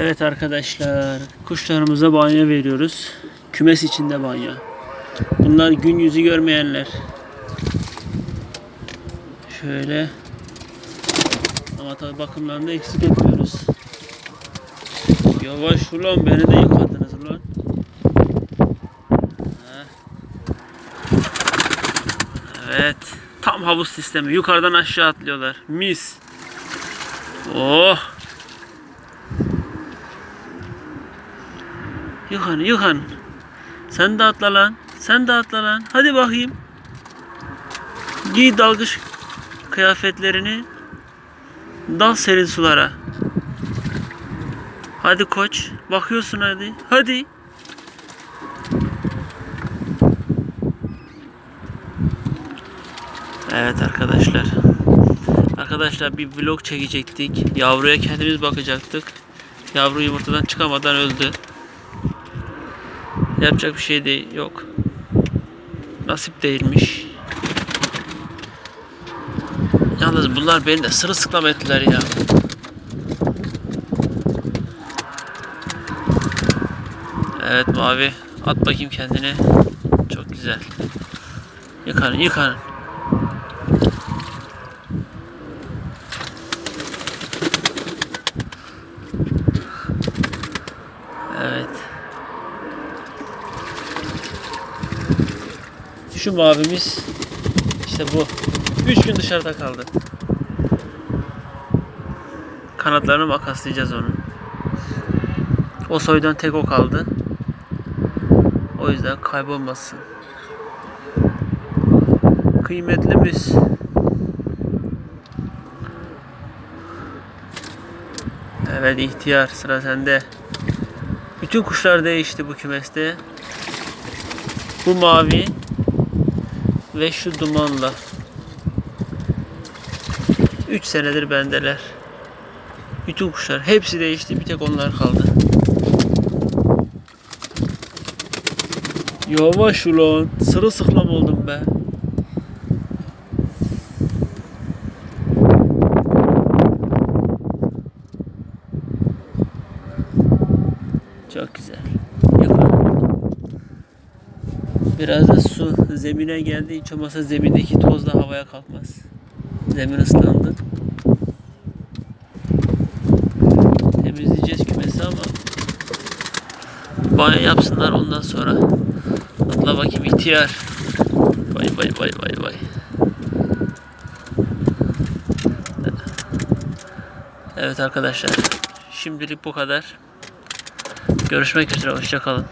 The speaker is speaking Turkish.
Evet arkadaşlar, kuşlarımıza banyo veriyoruz. Kümes içinde banyo. Bunlar gün yüzü görmeyenler. Şöyle. Ama tabi bakımlarında eksik etmiyoruz. Yavaş ulan beni de yıkadınız ulan. Evet. Tam havuz sistemi. Yukarıdan aşağı atlıyorlar. Mis. Oh. Yuhan Yuhan. Sen de atla lan. Sen de atla lan. Hadi bakayım. Giy dalgıç kıyafetlerini. Dal serin sulara. Hadi koç. Bakıyorsun hadi. Hadi. Evet arkadaşlar. Arkadaşlar bir vlog çekecektik. Yavruya kendimiz bakacaktık. Yavru yumurtadan çıkamadan öldü. Yapacak bir şey de yok. Nasip değilmiş. Yalnız bunlar beni de sırılsıklam ettiler ya. Evet mavi. At bakayım kendini. Çok güzel. Yıkanın yıkanın. Evet. Şu mavimiz işte bu. 3 gün dışarıda kaldı. Kanatlarını makaslayacağız onun. O soydan tek o kaldı. O yüzden kaybolmasın. Kıymetlimiz. Evet ihtiyar sıra sende. Bütün kuşlar değişti bu kümeste. Bu mavi ve şu dumanla. 3 senedir bendeler. Bütün kuşlar hepsi değişti. Bir tek onlar kaldı. Yavaş ulan. Sırılsıklam oldum be. Çok güzel. Biraz da su zemine geldi. Hiç olmazsa zemindeki toz da havaya kalkmaz. Zemin ıslandı. Temizleyeceğiz kümesi ama banyo yapsınlar ondan sonra. Atla bakayım ihtiyar. Vay vay vay vay vay. Evet arkadaşlar. Şimdilik bu kadar. Görüşmek üzere. Hoşçakalın.